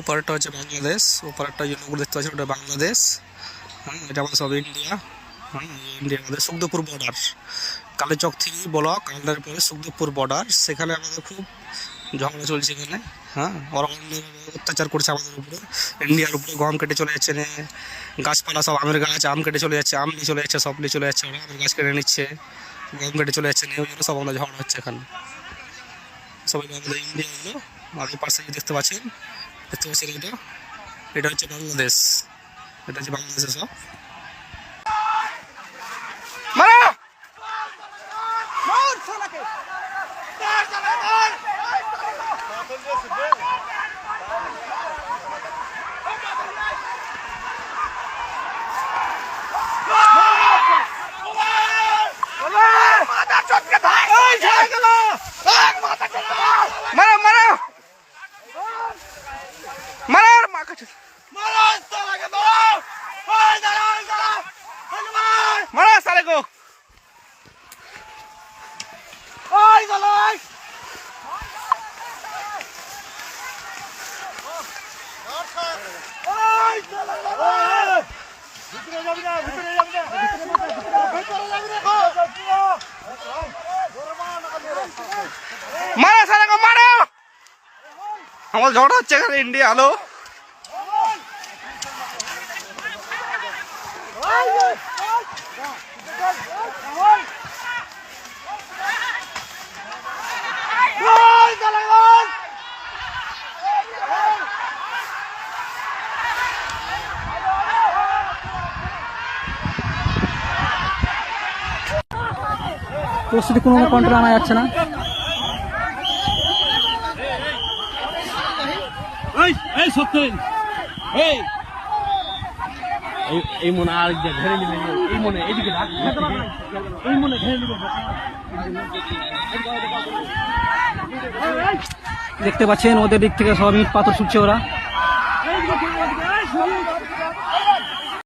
ওপারটা হচ্ছে বাংলাদেশ, ওপারটা যে নগর দেখতে পাচ্ছেন ওটা বাংলাদেশ। হ্যাঁ এটা আমাদের সব ইন্ডিয়া। হ্যাঁ ইন্ডিয়া আমাদের Sukhdebpur border Kaliachak three block under পরে সুখদেবপুর বর্ডার সেখানে আমাদের খুব ঝগড়া চলছে এখানে। হ্যাঁ অত্যাচার করছে আমাদের উপরে। ইন্ডিয়ার উপরে গম কেটে চলে যাচ্ছে গাছপালা সব আমের গাছ, আম কেটে চলে যাচ্ছে, আম নিয়ে চলে যাচ্ছে, সব নিয়ে চলে যাচ্ছে, ওরা আমের গাছ কেটে নিচ্ছে। গম কেটে চলে যাচ্ছে ওই জন্য সব আমাদের ঝগড়া হচ্ছে এখানে। সবাই আমাদের ইন্ডিয়া আর পাশে দেখতে পাচ্ছেন দেখতে পাচ্ছেন এটা এটা হচ্ছে বাংলাদেশ এটা হচ্ছে বাংলাদেশের সব মারা মারা কাছে। মারা সালে গো। মারা সালে গো মারা। আমার ঝগড়া হচ্ছে এখানে ইন্ডিয়া হ্যালো পরিস্থিতি কোনো কন্ট্রোল আনা যাচ্ছে না এই মনে আর ধরে নিবে এই মনে এইদিকে রাখ এই মনে ধরে নিবে দেখতে পাচ্ছেন ওদের দিক থেকে সব ইট পাথর ছুটছে ওরা